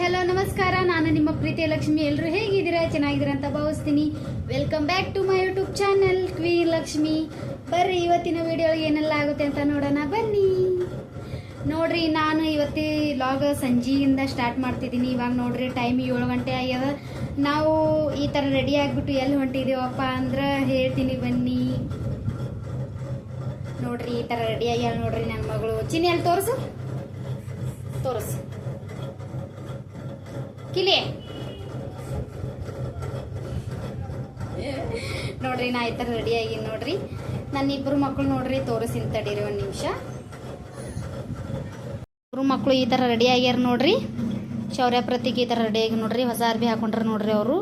Hello, ನಮಸ್ಕಾರ. ನಾನು ನಿಮ್ಮ ಪ್ರೀತಿಯ ಲಕ್ಷ್ಮಿ. ಎಲ್ಲರೂ ಹೇಗಿದ್ದೀರಾ? ಚೆನ್ನಾಗಿದ್ದೀರಾ ಅಂತ ಭಾವಿಸ್ತೀನಿ. Welcome back to my YouTube channel queen Lakshmi ಬರ್ರಿ, ಇವತ್ತಿನ ವಿಡಿಯೋ ಏನೆಲ್ಲ ಆಗುತ್ತೆ ಅಂತ ನೋಡೋಣ. ಬನ್ನಿ. ನೋಡ್ರಿ, ನಾನು ಇವತ್ತಿ ಲಾಗ್ ಸಂಜೆಯಿಂದ ಸ್ಟಾರ್ಟ್ ಮಾಡ್ತಿದ್ದೀನಿ. ಇವಾಗ ನೋಡ್ರಿ ಟೈಮ್ ಏಳು ಗಂಟೆ ಆಗ್ಯದ. ನಾವು ಈ ಥರ ರೆಡಿ ಆಗಿಬಿಟ್ಟು ಎಲ್ಲಿ ಹೊಂಟಿದ್ದೀವಪ್ಪ ಅಂದ್ರೆ ಹೇಳ್ತೀನಿ ಬನ್ನಿ. ನೋಡ್ರಿ, ಈ ಥರ ರೆಡಿ ಆಗ್ಯಾಳ ನೋಡ್ರಿ ನನ್ನ ಮಗಳು. ಚಿನ್ನಿ, ಅಲ್ಲಿ ತೋರಿಸು. ತೋರಿಸು. ಕಿಲಿ. ನೋಡ್ರಿ ನಾ ಈ ಥರ ರೆಡಿ ಆಗಿನಿ ನೋಡ್ರಿ. ನನ್ನ ಇಬ್ಬರು ಮಕ್ಕಳು ನೋಡ್ರಿ ತೋರಿಸಿನ ತಡೀರಿ ಒಂದು ನಿಮಿಷ. ಇಬ್ಬರು ಮಕ್ಕಳು ಈ ಥರ ರೆಡಿ ಆಗ್ಯಾರ ನೋಡ್ರಿ. ಶೌರ್ಯ ಪ್ರತೀಕ್ ಈ ಥರ ರೆಡಿ ಆಗಿ ನೋಡ್ರಿ. ಹೊಸ ಅರ್ಬಿ ಹಾಕೊಂಡ್ರೆ ನೋಡ್ರಿ ಅವರು.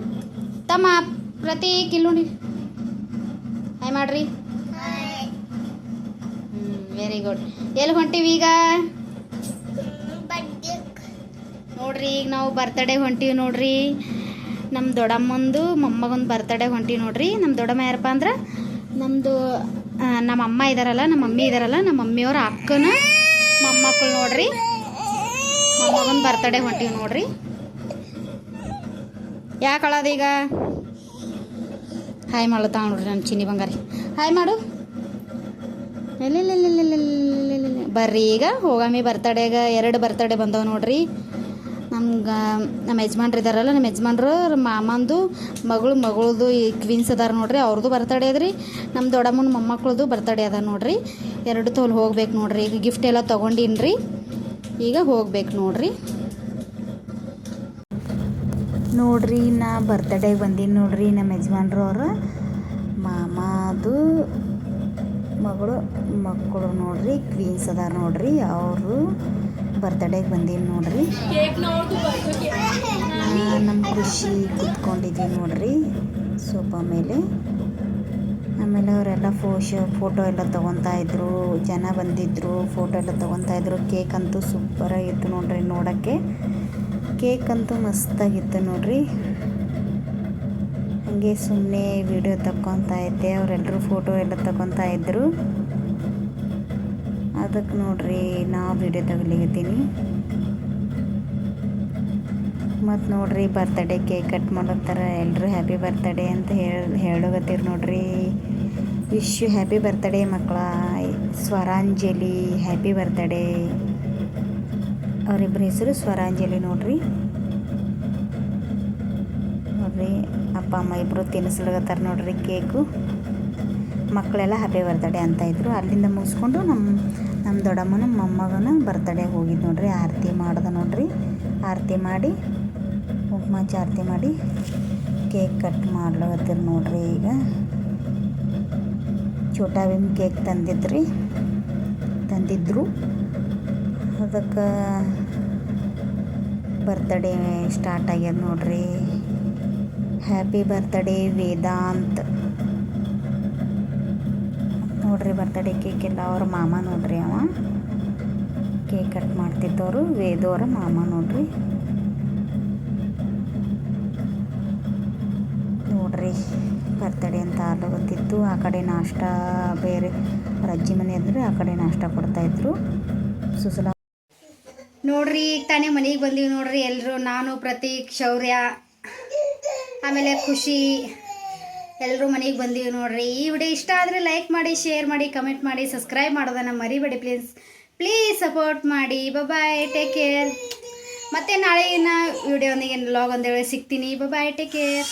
ತಮ್ಮ ಪ್ರತಿ ಇಲ್ಲಿ ನೋಡಿ ಹಾಯ್ ಮಾಡ್ರಿ. ವೆರಿ ಗುಡ್ ಎಲ್ಲಿ ಹೊಂಟಿವಿ ಈಗ? ನೋಡ್ರಿ, ಈಗ ನಾವು ಬರ್ತಡೇ ಹೊಂಟೀವಿ ನೋಡ್ರಿ. ನಮ್ಮ ದೊಡ್ಡಮ್ಮಂದು ಮೊಮ್ಮಗೊಂದು ಬರ್ತಡೇ ಹೊಂಟೀವಿ ನೋಡ್ರಿ. ನಮ್ಮ ದೊಡ್ಡಮ್ಮ ಯಾರಪ್ಪ ಅಂದ್ರೆ ನಮ್ಮದು ನಮ್ಮ ಅಮ್ಮ ಇದಾರಲ್ಲ, ನಮ್ಮ ಮಮ್ಮಿ ಇದಾರಲ್ಲ, ನಮ್ಮ ಮಮ್ಮಿಯವ್ರ ಅಕ್ಕನ ಮೊಮ್ಮಕ್ಕಳು ನೋಡ್ರಿ. ಮೊಮ್ಮಗೊಂದು ಬರ್ತಡೇ ಹೊಂಟೀವಿ ನೋಡ್ರಿ. ಯಾಕೆ ಅಳೋದೀಗ ಹಾಯ್ ಮಾಡ್ಲತ್ತ ನೋಡ್ರಿ, ನಾನು ಚಿನ್ನಿ ಬಂಗಾರಿ. ಹಾಯ್ ಮಾಡು. ಬರ್ರಿ ಈಗ, ಹೋಗಾಮಿ ಬರ್ತಡೇಗ ಎರಡು ಬರ್ತಡೇ ಬಂದವ ನೋಡ್ರಿ. ನಮ್ಗೆ, ನಮ್ಮ ಯಜಮಾನ್ರು ಇದ್ದಾರಲ್ಲ ನಮ್ಮ ಯಜಮಾನ್ರು ಮಾಮಂದು, ಮಗಳು ಮಗಳದು ಈ ಕ್ವೀನ್ಸ್ ಅದಾರ ನೋಡ್ರಿ ಅವ್ರದ್ದು ಬರ್ತಡೇ ಅದ್ರಿ ನಮ್ಮ ದೊಡ್ಡಮ್ಮನ ಮೊಮ್ಮಕ್ಕಳದು ಬರ್ತಡೇ ಅದ ನೋಡ್ರಿ. ಎರಡು ತೋಲ್ ಹೋಗ್ಬೇಕು ನೋಡ್ರಿ. ಈಗ ಗಿಫ್ಟ್ ಎಲ್ಲ ತೊಗೊಂಡಿನ್ರಿ. ಈಗ ಹೋಗ್ಬೇಕು ನೋಡ್ರಿ. ನೋಡ್ರಿ, ನಾ ಬರ್ತಡೇ ಬಂದೀನಿ ನೋಡ್ರಿ, ನಮ್ಮ ಯಜಮಾನ್ರು ಅವ್ರ. ಮಾಮದು, ಮಗಳು, ಮಕ್ಕಳು ನೋಡ್ರಿ ಕ್ವೀನ್ಸ್ ಅದಾರ ನೋಡ್ರಿ, ಅವರು. ಬರ್ತಡೇಗೆ ಬಂದೀನಿ ನೋಡ್ರಿ. ನಮ್ಮ ಖುಷಿ ಕುತ್ಕೊಂಡಿದ್ವಿ ನೋಡ್ರಿ ಸೋಫಾ ಮೇಲೆ. ಆಮೇಲೆ ಅವರೆಲ್ಲ ಫೋಶ ಫೋಟೋ ಎಲ್ಲ ತೊಗೊತಾ ಇದ್ರು, ಜನ ಬಂದಿದ್ರು ಫೋಟೋ ಎಲ್ಲ ತೊಗೊತಾ ಇದ್ರು. ಕೇಕ್ ಅಂತೂ ಸೂಪರಾಗಿತ್ತು ನೋಡ್ರಿ ನೋಡೋಕ್ಕೆ. ಕೇಕ್ ಅಂತೂ ಮಸ್ತಾಗಿತ್ತು ನೋಡ್ರಿ. ಹಾಗೆ ಸುಮ್ಮನೆ ವಿಡಿಯೋ ತಗೊತಾ ಇದ್ದೆ ಅವರೆಲ್ಲರೂ ಫೋಟೋ ಎಲ್ಲ ತಗೊತಾ ಇದ್ದರು ಅದಕ್ಕೆ ನೋಡ್ರಿ, ನಾ ವಿಡಿಯೋ ತಗೊಲಿಗತ್ತೀನಿ ಮತ್ತು ನೋಡ್ರಿ ಬರ್ತಡೇ ಕೇಕ್ ಕಟ್ ಮಾಡತ್ತಾರ ಎಲ್ಲರೂ ಹ್ಯಾಪಿ ಬರ್ತಡೇ ಅಂತ ಹೇಳಿ, ಹೇಳೋಗತ್ತೀರಿ ನೋಡ್ರಿ. ವಿಶ್ ಯು ಹ್ಯಾಪಿ ಬರ್ತಡೇ ಮಕ್ಕಳ ಸ್ವರಾಂಜಲಿ ಹ್ಯಾಪಿ ಬರ್ತಡೇ ಅವರಿಬ್ಬರ ಹೆಸರು ಸ್ವರಾಂಜಲಿ ನೋಡ್ರಿ. ನೋಡ್ರಿ, ಅಪ್ಪ, ಅಮ್ಮ ಇಬ್ಬರು ತಿನ್ನಿಸ್ಲಿಗತ್ತಾರ ನೋಡ್ರಿ ಕೇಕು ಮಕ್ಕಳೆಲ್ಲ ಹ್ಯಾಪಿ ಬರ್ತಡೇ ಅಂತ ಇದ್ದರು ಅಲ್ಲಿಂದ ಮುಗಿಸ್ಕೊಂಡು ನಮ್ಮ ನಮ್ಮ ದೊಡ್ಡಮ್ಮನ ಮೊಮ್ಮಗನ ಬರ್ತಡೇ ಹೋಗಿದ್ದು ನೋಡ್ರಿ. ಆರತಿ ಮಾಡ್ದೆ ನೋಡ್ರಿ. ಆರತಿ ಮಾಡಿ ಉಪ್ಮಾಚಿ ಆರತಿ ಮಾಡಿ ಕೇಕ್ ಕಟ್ ಮಾಡ್ಲತ್ತೀರಿ ನೋಡ್ರಿ ಈಗ. ಚೋಟಾ ಭೀಮ್ ಕೇಕ್ ತಂದಿದ್ರಿ. ತಂದಿದ್ರು. ಅದಕ್ಕೆ ಬರ್ತಡೇ ಸ್ಟಾರ್ಟ್ ಆಗ್ಯದ ನೋಡ್ರಿ. Happy birthday Vedant. ನೋಡ್ರಿ ಬರ್ತಡೇ ಕೇಕ್ ಎಲ್ಲ ಅವ್ರ ಮಾಮ ನೋಡ್ರಿ ಅವ. ಕೇಕ್ ಕಟ್ ಮಾಡ್ತಿದ್ದವರು ವೇದವರ ಮಾಮ ನೋಡ್ರಿ. ನೋಡ್ರಿ ಬರ್ತಡೇ ಅಂತ ಆಲೋಗತ್ತಿತ್ತು ಆ ಕಡೆ ನಾಷ್ಟ ಬೇರೆ ಅಜ್ಜಿ ಮನೆ ಅಂದ್ರೆ ಆ ಕಡೆ ನಾಷ್ಟ ಕೊಡ್ತಾಯಿದ್ರು ಸುಸಲ ನೋಡ್ರಿ, ಈಗ ತಾನೇ ಮನೆಗೆ ಬಂದೀವಿ ನೋಡ್ರಿ ಎಲ್ಲರೂ ನಾನು, ಪ್ರತೀಕ್, ಶೌರ್ಯ, ಆಮೇಲೆ ಖುಷಿ. ಎಲ್ಲರೂ ಮನೆಗೆ ಬಂದೀವಿ ನೋಡ್ರಿ. ಈ ವಿಡಿಯೋ ಇಷ್ಟ ಆದರೆ ಲೈಕ್ ಮಾಡಿ ಶೇರ್ ಮಾಡಿ ಕಮೆಂಟ್ ಮಾಡಿ ಸಬ್ಸ್ಕ್ರೈಬ್ ಮಾಡೋದನ್ನು ಮರಿಬೇಡಿ ಪ್ಲೀಸ್ ಪ್ಲೀಸ್ ಸಪೋರ್ಟ್ ಮಾಡಿ. ಬಾಯ್ ಟೇಕ್ ಕೇರ್ ಮತ್ತೆ ಇನ್ನು ವಿಡಿಯೋನಿಗೆ ಲಾಗ್ ಒಂದೇಳೆ ಸಿಗ್ತೀನಿ. Bye take care